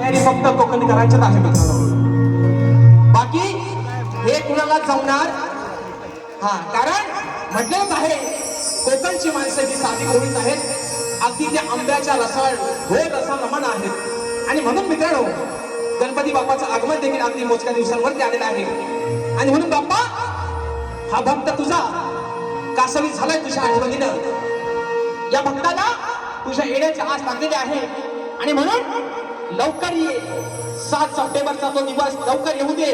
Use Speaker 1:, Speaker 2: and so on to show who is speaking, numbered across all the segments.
Speaker 1: तयारी फक्त कोकणकरांच्याच आहे बाकी हे कुणाला जमणार? हा कारण म्हटलंच आहे कोकणची माणसं जी साधी कोणीच आहेत अगदी त्या आंब्याच्या रसाळ हो रसा नमन आहेत. आणि म्हणून मित्रांनो गणपती बाप्पाचं आगमन देखील अगदी मोजक्या दिवसांवरती आलेलं आहे. आणि म्हणून बाप्पा हा भक्त तुझा कासवी झालाय तुझ्या आठवणीनं या भक्ताला तुझ्या येण्याची आज लागलेली आहे. आणि म्हणून लवकर ये. सात सप्टेंबरचा तो दिवस लवकर येऊ दे.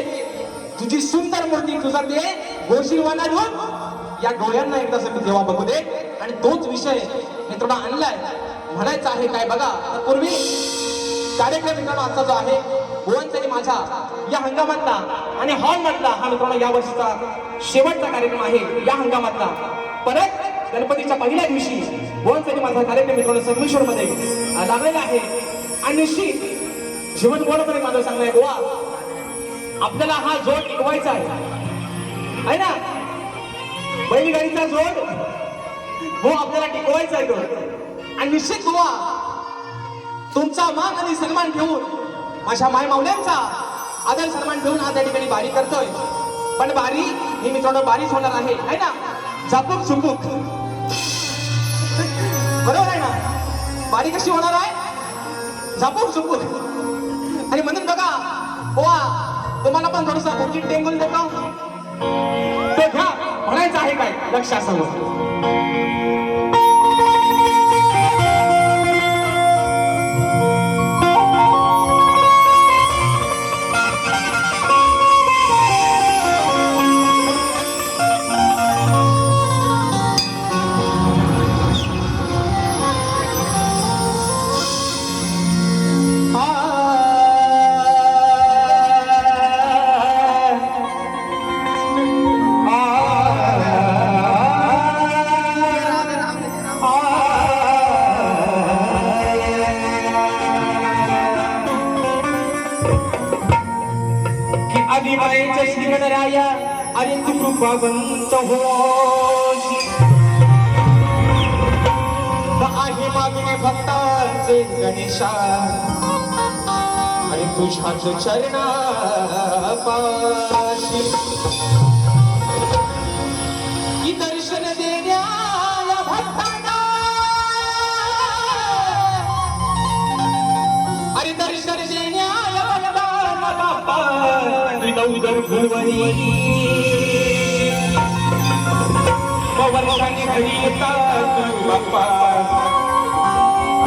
Speaker 1: तुझी सुंदर मूर्ती तुझा ते गोशीवाना घेऊन या डोळ्यांना एकदा सगळी देवा बघू दे. आणि तोच विषय मित्रांनो आणलाय. म्हणायचं आहे काय बघा. पूर्वी कार्यक्रम मित्रांनो आजचा जो आहे भुवनचरी माझा या हंगामातला आणि हॉल हा मित्रांनो या वर्षीचा शेवटचा कार्यक्रम आहे या हंगामातला. परत गणपतीच्या पहिल्या दिवशी भुवनचरी माझा कार्यक्रम मित्रांनो संगमेश्वर मध्ये लागलेला आहे. आणि निश्चित जीवन गोडपणे माझं सांगलंय गोवा आपल्याला हा जोड टिकवायचा आहे. आहे ना? बैलगाडीचा जोड हो आपल्याला टिकवायचा आहे तो आणि निश्चित गोवा तुमचा मान आणि सन्मान ठेवून माझ्या माय मावल्यांचा आदर सन्मान ठेवून आज या ठिकाणी बारी करतोय. पण बारी ही मित्रांनो बारीच होणार आहे. है ना? झापूक झुपूक बरोबर आहे ना? बारी कशी होणार आहे? झापून झुपून. आणि म्हणून बघा वा तुम्हाला पण थोडस बुकिट टेंगून देतो. ते घ्या म्हणायचं आहे काय
Speaker 2: लक्षासमोर. श्रीगणराया अरे तू कृपावंत हो।
Speaker 1: आहे मागणे भक्ताचे गणेशा अरे तुझ्याच चरणा पाशी
Speaker 2: विनौदर फुलवणी घरी येतात बाप्पा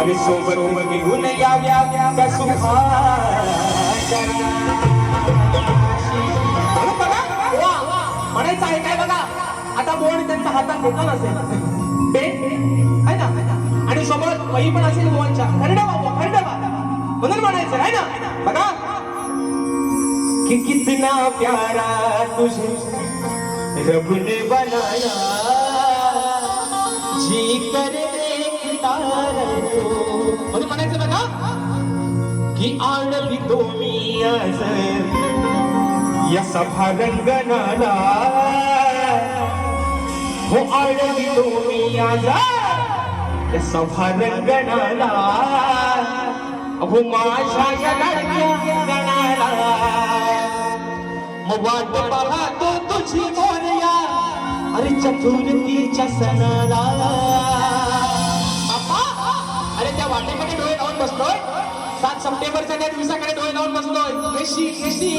Speaker 2: अरे सोबत घेऊन याव्या
Speaker 1: म्हणायचं आहे काय बघा? आता बोर्ड त्यांच्या हातात घेतला नसेल आहे ना? आणि सोबत वही पण असेल गोवांच्या खरडा बाबा खरडा म्हणून म्हणायचं आहे ना? बघा.
Speaker 2: कि कितना प्यारा तुझे रब ने बनाया। जी कर देखता
Speaker 1: म्हणून म्हणायचं बघा
Speaker 2: की या सभा रंगणाला हो आणली तुम्ही या सभा रंगणाला हो माझ्या या
Speaker 1: मग वाट पाहतो तुझी मोरया
Speaker 2: अरे चतुर्थीच्या सणाला
Speaker 1: बाप्पा अरे त्या वाटेकडे डोळे लावून बसतोय. सात सप्टेंबरच्या त्या दिवसाकडे डोळे लावून बसलोय केशी केशी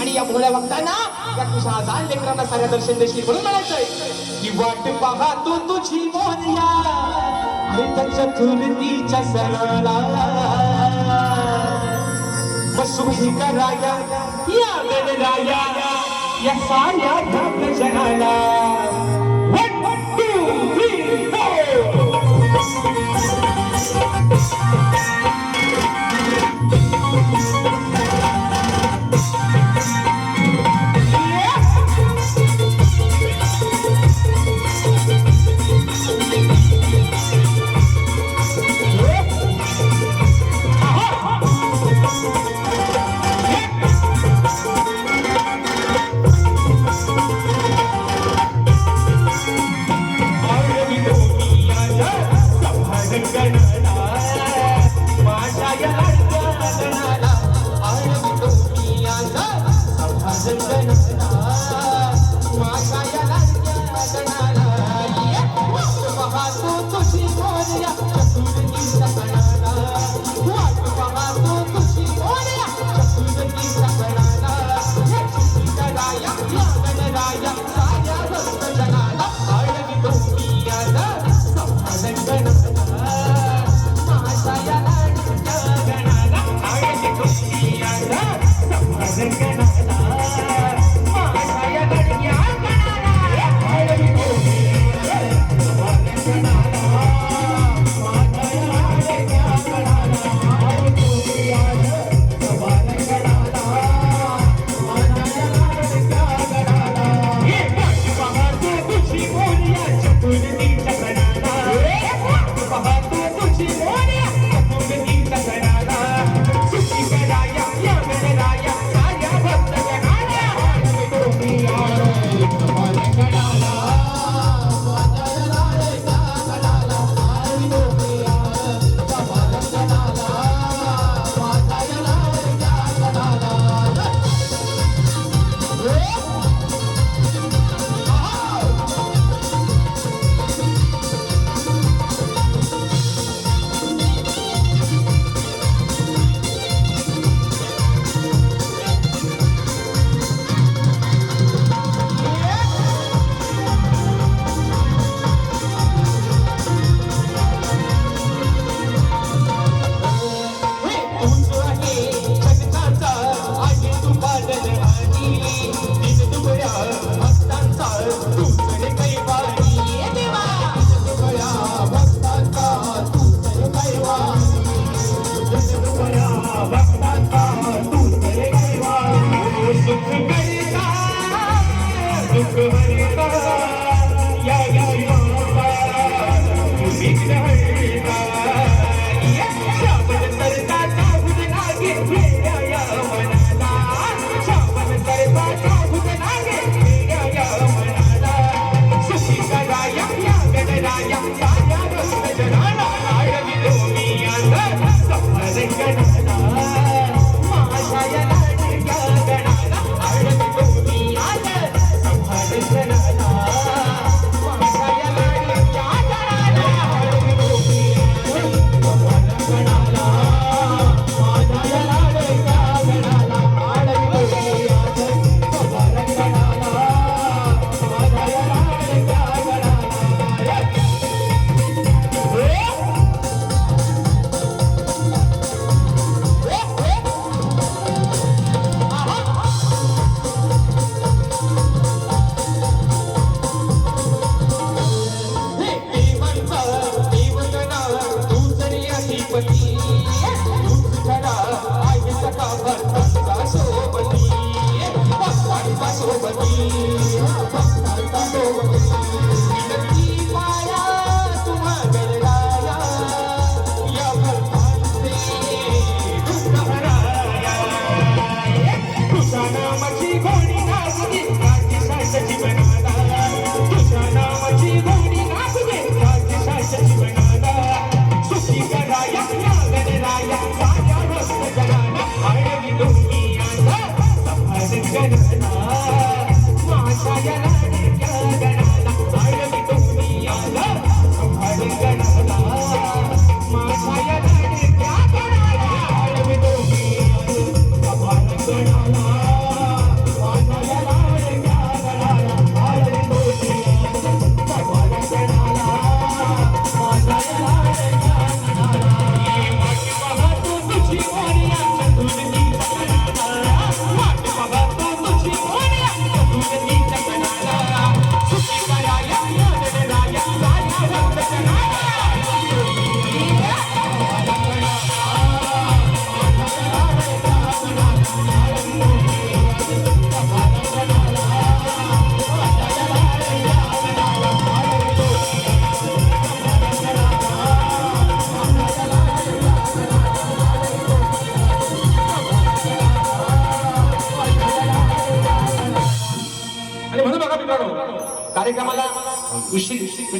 Speaker 1: आणि या भोळ्या बघताना या तुझ्या आजान लेकरांना साऱ्या दर्शन देशील म्हणून म्हणायचंय. की वाट पाहतो तुझी मोरया
Speaker 2: अरे त्या चतुर्थीच्या सणाला मग सुखी कराया या गणराया या साऱ्या भक्त जनाला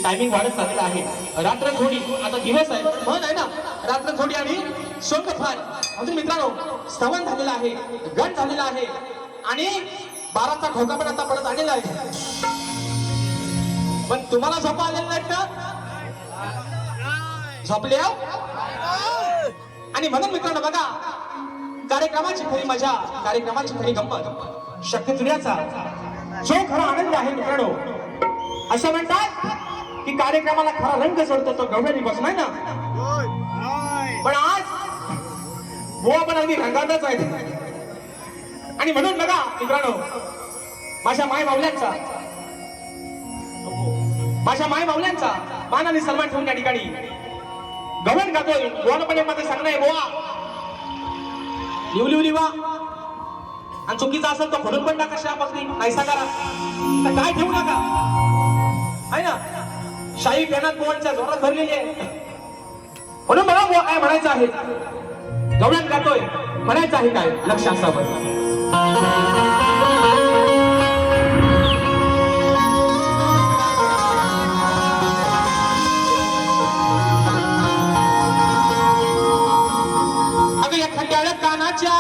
Speaker 1: टायमिंग वाढत चाललेला आहे. रात्र थोडी आता दिवस आहे. म्हण आहे ना? रात्र थोडी आणि शोक फार अजून मित्रांनो स्तवन झालेलं आहे गट झालेला आहे. आणि बाराचा ठोका पण आता पडत आलेला आहे. पण तुम्हाला झोपा आलेलं नाही का? झोपले आणि म्हणून मित्रांनो बघा कार्यक्रमाची खरी मजा कार्यक्रमाची खरी गंमत शक्य तुऱ्याचा जो खरा आनंद आहे मित्रांनो असं म्हणतात की कार्यक्रमाला खरा रंग चढतो तो गवळणी बसून आहे ना? पण आज बुवा पण अगदी रंगातच आहेत. आणि म्हणून बघा मित्रांनो माझ्या माय मावल्यांचा माझ्या माय मावल्यांचा मान आणि सन्मान ठेवून त्या ठिकाणी गवण गातोय. बुवानं मध्ये सांगणं आहे बुवा. लिवली लिवा. आणि चुकीचा असेल तो म्हणून पण टाका शापासनी नाहीसा करा. तर काय ठेवू नका? आहे ना? शाही पेनात बुवांच्या जोरात भरलेली आहे. म्हणून मला काय म्हणायचं आहे? गवळ्यात गातोय म्हणायचं आहे काय? लक्ष असावं कानाच्या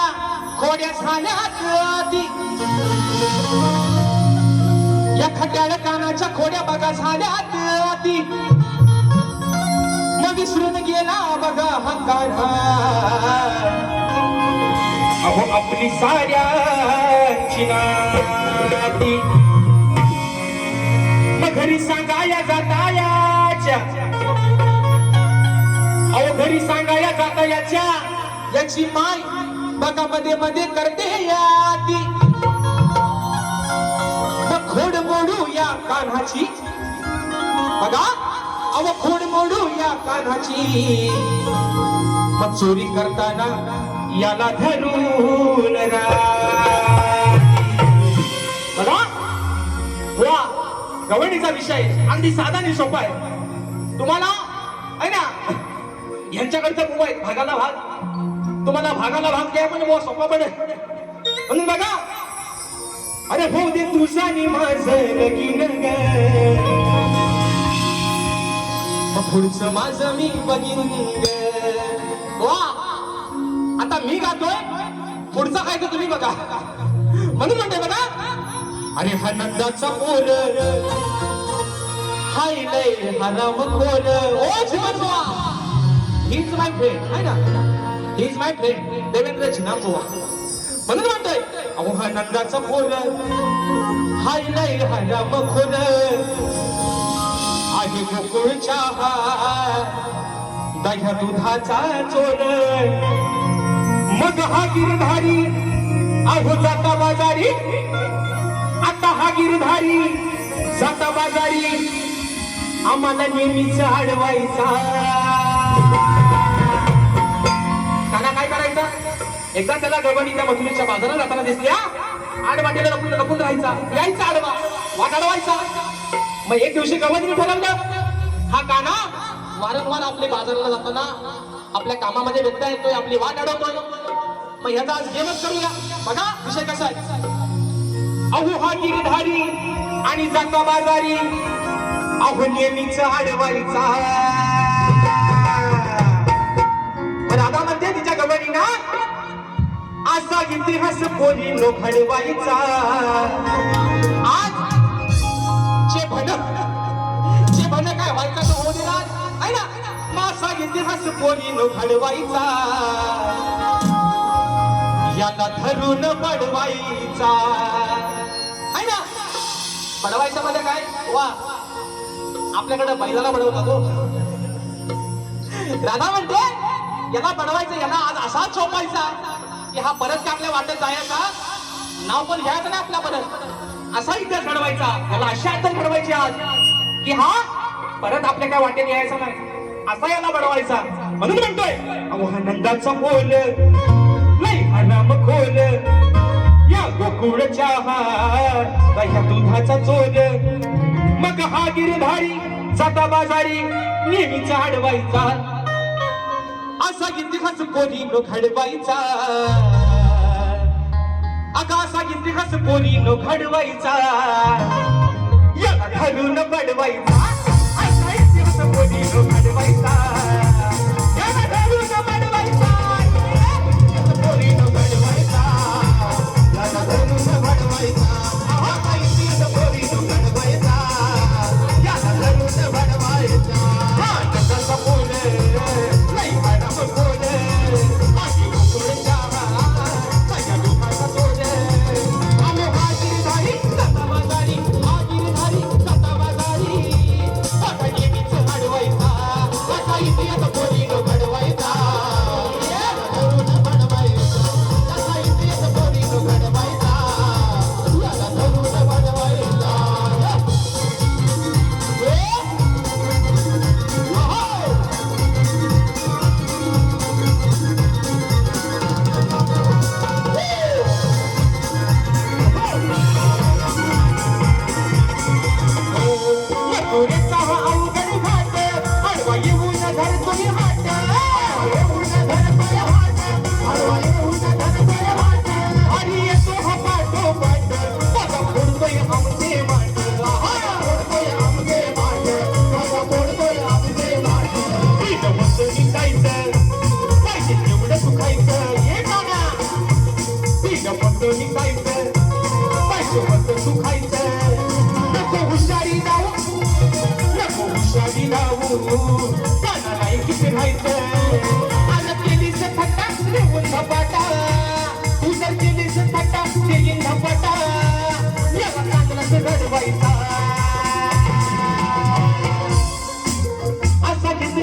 Speaker 1: खोड्या झाल्या या खंड्याळ कानाच्या खोड्या बघा झाल्या आधी मग विसरून गेला बघा हंकार. अहो आपली साऱ्याची नाती मग घरी सांगाया जातायाच्या. अहो घरी सांगाया जाता याच्या याची माय बघा मध्ये मध्ये करते यादी मोडू या कान्हाची. बघा अव खोड मोडू या कान्हाची. मग चोरी करताना याला धरून बघा वा गवणीचा विषय. अगदी साधा आणि सोपा आहे. तुम्हाला आहे ना यांच्याकडचा मोबाईल भागाला भाग. तुम्हाला भागाला भाग द्या पण सोपा पण आहे. म्हणून बघा अरे हो दे तुझा नि माझं लगीन ग पुढचं माझं मी बघीन ग वा! आता मी गातोय पुढचं काय तर तुम्ही बघा. म्हणून म्हणते बघा. अरे हा नंदाचा पोर. हाय लय हराम खोर. ओ जीवन बुवा! ही माय फ्रेंड आहे ना? He is my friend Devendra झिना बुवा. म्हणून म्हणतोय हा नंदाचा फोन हाय लय हराम खोर आहे. गोकुळच्या दह्या दुधाचा चोर मग हा गिरधारी अहो जाता बाजारी. आता हा गिरधारी जाता बाजारी. आम्हाला नेहमीच अडवायचा. त्याला काय करायचं? एकदा त्याला गवणी त्या मथुरीच्या बाजारात जाताना दिसल्या. आड वाटेला लपून लपून राहायचा. यायचा आडवा. वाट अडवायचा. मग एक दिवशी गवणीने ठरवलं. हा काना वारंवार आपले बाजाराला जाताना आपल्या कामामध्ये व्यक्त येतोय आपली वाट अडवतोय. मग ह्याचा आज गेमच करूया. बघा विषय कसा आहे. अहो हा गिरधारी आणि जाता बाजारी. अहो नेहमीच अडवायचा. राधा म्हणते तिच्या गवळीना असा इतिहास कोणी नो घडवायचा आज जे भन जे भन काय व्हायचं तो होऊ दिला आहे ना? माझा इतिहास कोणी नो घडवायचा याला धरून पडवायचा आहे ना? पडवायचा मध्ये म्हणजे काय? वा. आपल्याकडे बैलाला पडवला तो. राधा म्हणते याला बनवायचं याला आज असाच झोपायचा. की हा परत काय आपल्या वाटत जायचा. नाव पण घ्यायचं ना आपला परत. असा इतिहास घडवायचा. याला अशा अर्थात घडवायची आज की हा परत आपल्या काय वाटेत यायचा नाही. असा याला बडवायचा म्हणून म्हणतोय अहो हा नंदाचा बोल नाही हा नाम खोल या गोकुळच्या हा या दुधाचा चोल. मग हा गिरधारी जाता बाजारी नेहमीचा अडवायचा असा इतिहास पोरी नो घडवायचा? अगा असा इतिहास पोरी नो घडवायचा
Speaker 2: घडून पडवायचा. असा इतिहास पोरी नो घडवायचा?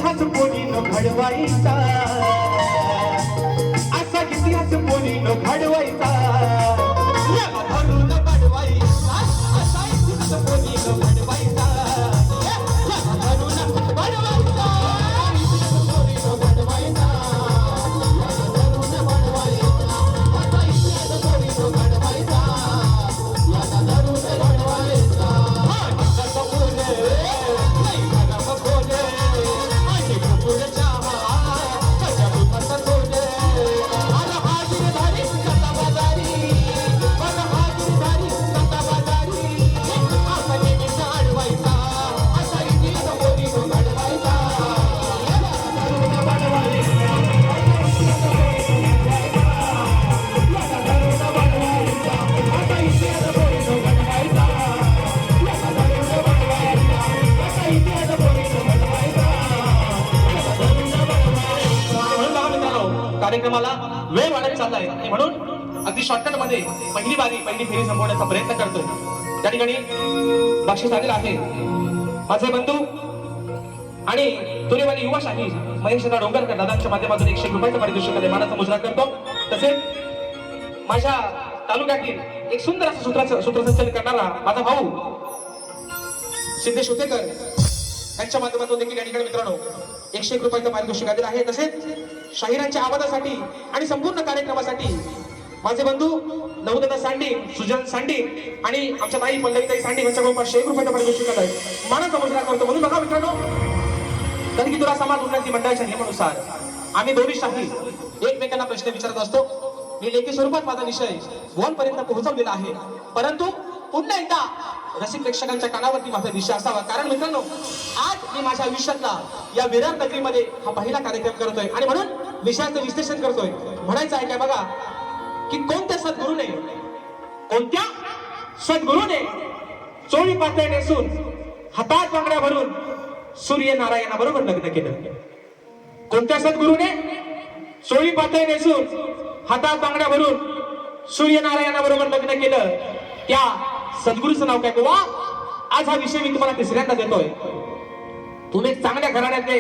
Speaker 2: इतिहास कोणी न घडवायचा. असा इतिहास कोणी न घडवायचा. शॉर्टकटमध्ये पहिली बारी पहिली फेरी संपवण्याचा प्रयत्न करतोय. त्या ठिकाणी बक्षीस आलेलं आहे. माझे बंधू आणि तुरेवाली युवा शाही महेश डोंगरकर दादांच्या माध्यमातून एकशे रुपयाचं पारितोषिक मानाचा मुजरा करतो. तसेच माझ्या तालुक्यातील एक सुंदर असं सूत्राचं सूत्रसंचलन करणारा माझा भाऊ सिद्धेश होतेकर यांच्या माध्यमातून देखील या ठिकाणी मित्रांनो एकशे एक रुपयाचं पारितोषिक आलेलं आहे. तसेच शाहिरांच्या आवाजासाठी आणि संपूर्ण कार्यक्रमासाठी माझे बंधू नवदत्ता सांडी सुजन सांडी आणि आमच्या ताई पल्लवीताई सांडी यांच्याकडून पाचशे एक रुपयाचा पारितोषिक शिकत आहे मानाचा मुजरा करतो म्हणून बघा मित्रांनो. तरीही तुला समाज उन्नती मंडळाच्या नियमानुसार आम्ही दोन्ही शाही एकमेकांना प्रश्न विचारत असतो. मी लेखी स्वरूपात माझा विषय पर्यंत पोहोचवलेला आहे. परंतु पुन्हा एकदा रसिक प्रेक्षकांच्या कानावरती माझा विषय असावा. कारण मित्रांनो आज मी माझ्या आयुष्यातला या विरार नगरीमध्ये हा पहिला कार्यक्रम करतोय. आणि म्हणून विषयाचं विश्लेषण करतोय. म्हणायचं आहे काय बघा की कोणत्या सद्गुरूने कोणत्या सद्गुरूने चोळी पातळ नेसून हातात बांगड्या भरून सूर्यनारायणाबरोबर लग्न केलं? कोणत्या सद्गुरूने चोळी पातळ नेसून हातात बांगड्या भरून सूर्यनारायणाबरोबर लग्न केलं? त्या सद्गुरूचं नाव काय? गोवा आज हा विषय मी तुम्हाला तिसऱ्यांदा देतोय. तुम्ही चांगल्या घराण्यातले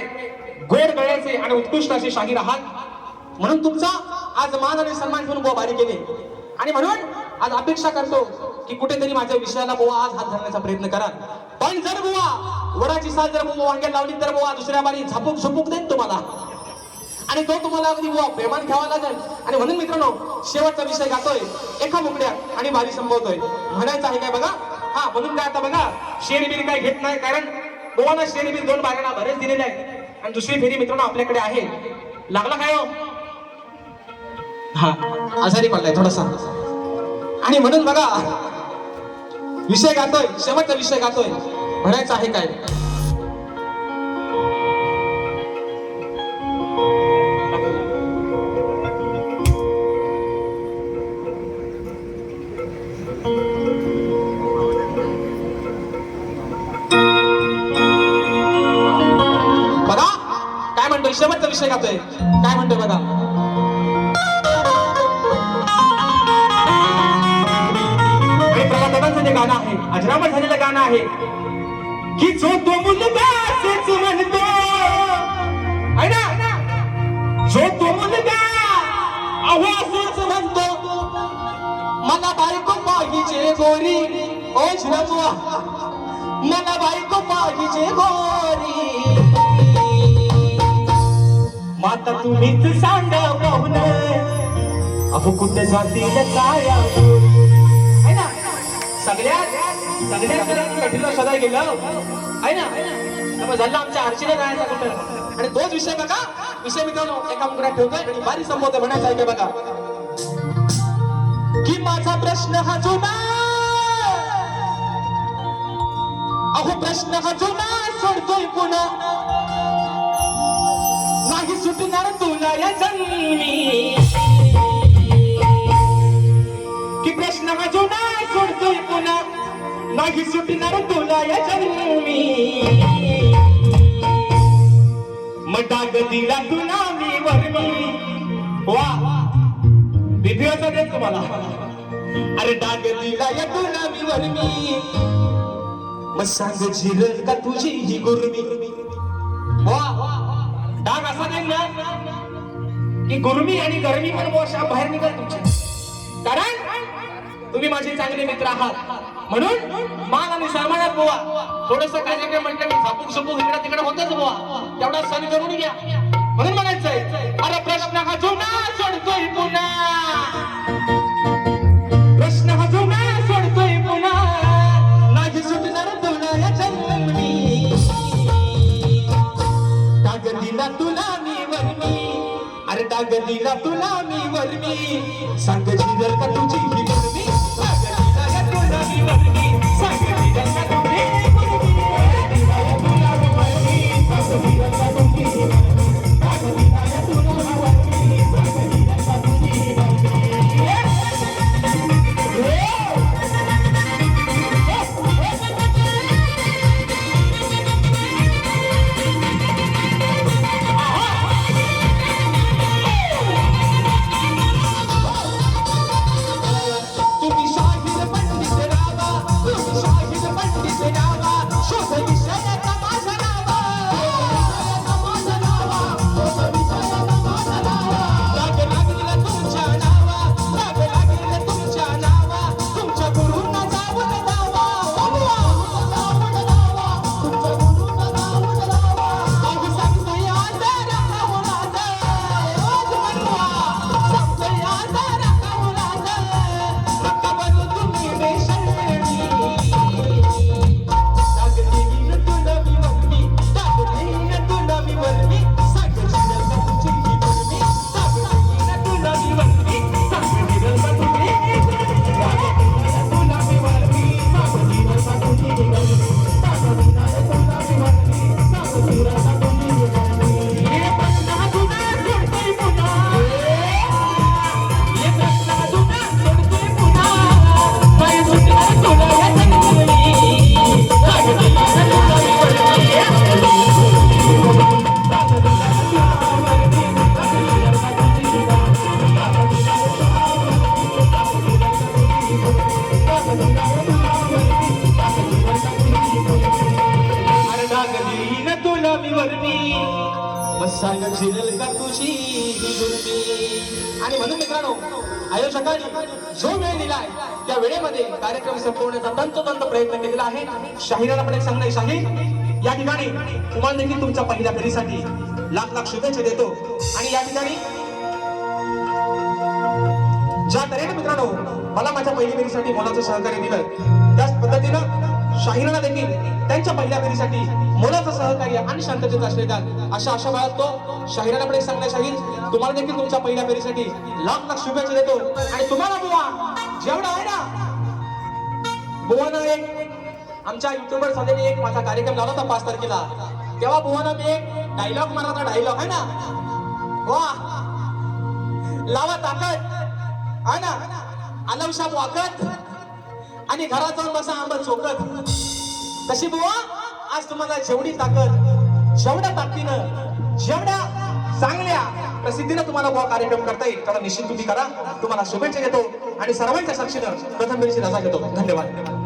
Speaker 2: गोड गळ्याचे आणि उत्कृष्ट असे शाहीर आहात. म्हणून तुमचा आज मान आणि सन्मान घेऊन बुवा बारी केले आणि म्हणून आज अपेक्षा करतो की कुठेतरी माझ्या विषयाला बुवा आज हात धरण्याचा प्रयत्न करा पण जर बुवा वराची साल जर बुवा वांग्यात लावली तर बुवा दुसऱ्या बारी झापूक झुपूक देईन तुम्हाला. आणि तो तुम्हाला अगदी बुवा प्रेमान घ्यावा लागेल. आणि म्हणून मित्रांनो शेवटचा विषय गातोय. एका मुकड्या आणि बारी संपवतोय म्हणायचं आहे काय बघा? हा म्हणून काय आता बघा? शेरबीर काय घेत नाही कारण गोवाला शेरबीर दोन बागांना बरेच दिलेले आहेत. आणि दुसरी फेरी मित्रांनो आपल्याकडे आहे. लागला काय हो? हा आजारी पडलाय थोडासा. आणि म्हणून बघा विषय गातोय शेवटचा विषय गातोय
Speaker 1: भरायचा आहे काय? गाणं आहे की जो तो मुलगा असेच म्हणतो. आहे ना? जो तो मुलगा अहो असेच म्हणतो. मला बायको पाहिजे गोरी. ओ शिवाबुवा मला बायको पाहिजे गोरी. माता तुम्हीच सांगा पाहुण अहो कुठे जातील काय आहे सगळ्यात जर कठीण सदा गेलं आहे ना त्यामुळे झालं आमच्या आरशीने जायचा कुठं आणि तोच विषय बघा विषय मित्रांनो एका मुकड्यात ठेवतोय आणि बारी संबोधन म्हणायचं आहे बघा की माझा प्रश्न हा जुना अहो प्रश्न हा जुना सोडतोय पुन्हा नाही सुटणार तुला या जन्मी की प्रश्न हा जुना सोडतोय पुन्हा. नाही सुटणार तुला या जन्मी. मग डाग दिला तुला मी वर्मी. वा. विधिवाचा देत तुम्हाला. अरे डाग दिला या तुला मी वर्मी. मग सांग झिरल का तुझी ही गुरमी? वा. डाग असा नाही ना की गुरमी आणि गरमी पण वर्षा बाहेर निघाल तुमची कारण तुम्ही माझे चांगले मित्र आहात. म्हणून मान आणि सन्मानात बुवा. थोडस काय काय म्हटलं की झापूक झुपूक इकडे तिकडे होतच बुवा. तेवढा सण करून घ्या. म्हणून म्हणायचंय अरे प्रश्न हा जुना सोडतोय पुन्हा. प्रश्न हा जुना सोडतोय पुन्हा. नाही सुटणार तुला या जन्मी डाग दिला तुला मी वर्मी अरे डाग दिला तुला मी वर्मी सांग जिरल का तुझी ही वर्मी कार्यक्रम संपवण्याचा तंतोतंत प्रयत्न केलेला आहे. शाहिराला पण एक सांगणं आहे, शाहीर या ठिकाणी तुम्हाला देखील तुमच्या पहिल्या फेरीसाठी लाख लाख शुभेच्छा देतो. आणि या ठिकाणी ज्या तऱ्हेने मित्रांनो मला माझ्या पहिल्या फेरीसाठी मोलाचं सहकार्य दिलं त्याच पद्धतीनं शाहिराला देखील त्यांच्या पहिल्या फेरीसाठी मोलाचं सहकार्य आणि शांततेत आश्रय द्याल अशा आशा बाळगतो. शाहिराला पण एक सांगणं शाहीर तुम्हाला देखील तुमच्या पहिल्या फेरीसाठी लाख लाख शुभेच्छा देतो. आणि तुम्हाला बुवा जेवढा आहे ना बुवानं एक आमच्या युट्यूबर झालेली एक माझा कार्यक्रम लावला होता पाच तारखेला. तेव्हा बुवानं मी एक डायलॉग मारला होता डायलॉग आहे ना? वा लावा ताकद आहे ना? अलवशा वाकत आणि घरात जाऊन बसा आंबट चोकत तशी बुवा? आज तुम्हाला जेवढी ताकद जेवढ्या ताकदीनं जेवढ्या चांगल्या प्रसिद्धीनं तुम्हाला बुवा कार्यक्रम करता येईल त्याला निश्चित तुम्ही करा. तुम्हाला शुभेच्छा देतो आणि सर्वांच्या साक्षीनं प्रथम रजा घेतो. धन्यवाद.